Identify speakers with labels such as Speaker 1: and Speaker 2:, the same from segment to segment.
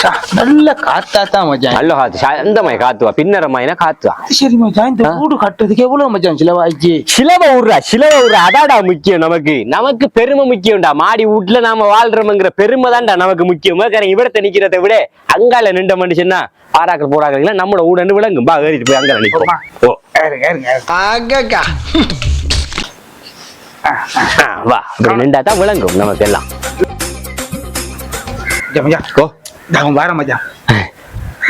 Speaker 1: சா, நல்ல காத்தாத்தான் மச்சான்
Speaker 2: நல்ல காத்து சாந்தமாய் காத்துவா? பின்னரமாயினா காத்துவா?
Speaker 1: சரி மச்சான் இந்த வீடு கட்டுறதுக்கு எவ்வளவு மச்சான் செலவாயிச்சு?
Speaker 2: சிலவ விடுறா சிலவ விடுறா. அதாடா முக்கியம் நமக்கு. நமக்கு பெருமை முக்கியம்டா. மாடி வீட்டுல நாம வாழ்றோம்ங்கிற பெருமை தான்டா நமக்கு முக்கியம். மேற்கரை இவரத்தை நிக்கிறதை விட அங்கால நின்ற மனுஷன்னா பாராக்கள் போராக்கள் நம்மளோட ஊடன்னு விளங்கும். பா ஏறிட்டு போய் அங்கால நிற்போம் ஓ
Speaker 1: ஏறுங்க, ஏறுங்க, ஏறுங்க.
Speaker 3: ஆகக்கா.
Speaker 2: ஆ, வா. அப்படி நின்றா தான் விளங்கும் நமக்கு எல்லாம். ஓ
Speaker 1: அவன் வாரேன் மச்சான்.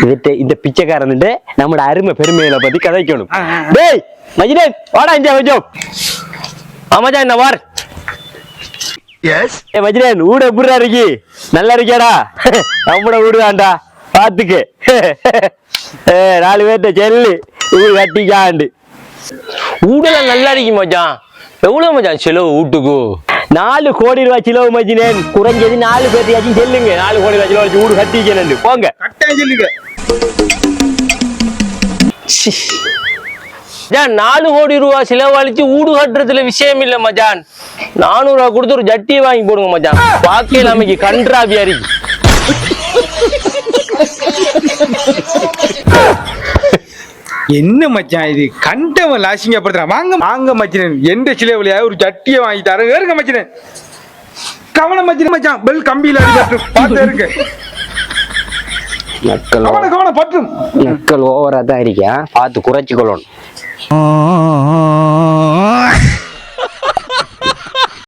Speaker 2: இவர்ட்ட இந்த பிச்சைக்காரன்ட்டு நம்மட அருமை பெருமைகளை பத்தி கதைக்கணும். டேய் மஜினே வாடா இங்க கொஞ்சம். ஆமாஜா என்ன வார்.
Speaker 3: எஸ்
Speaker 2: ஏ மஜினேன் ஊட எப்படிடா இருக்கி. நல்லா இருக்கியாடா? நம்மட ஊடுதான்டா. பாத்துக்கு. ஏ நாலு பேர்ட்ட செல்லு. ஊடு கட்டிக்காண்டு.
Speaker 4: ஊடெல்லாம் நல்லா இருக்கு மச்சான். எவ்வளவு மச்சான் செலவு வீட்டுக்கு?
Speaker 2: நாலு கோடி ரூபாய் செலவு மஜினேன். குறைஞ்சது நாலு பேர்த்தையாச்சும் செல்லுங்க. நாலு கோடி ரூபாய் செலவு வச்சு ஊடு கட்டிக்கணும் போங்க.
Speaker 1: கட்டாயம் சொல்லுங்க.
Speaker 4: மச்சான் நாலு கோடி ரூபாய் செலவழிச்சு வீடு கட்டுறதுல விஷயம் இல்ல மச்சான் நானூறு ரூபா கொடுத்து ஒரு ஜட்டியை வாங்கி போடுங்க மச்சான் பாக்கையில் அமைக்கு கன்றாவியா இருக்கு
Speaker 1: என்ன மச்சான் இது? கண்டவன் லாசிங்கப்படுத்துறான் வாங்க வாங்க மச்சினன் எந்த சிலைவிலையா ஒரு சட்டியை வாங்கி தரேன் ஏறுங்க மச்சினன் கவனம் மச்சினன் மச்சான். பெல் கம்பியில பார்த்து இருக்கு
Speaker 2: நக்கல்
Speaker 1: கவனம் கவனம் பற்றும்.
Speaker 2: நக்கல் ஓவரா தான் இருக்கா பார்த்து குறைச்சு கொள்ளணும்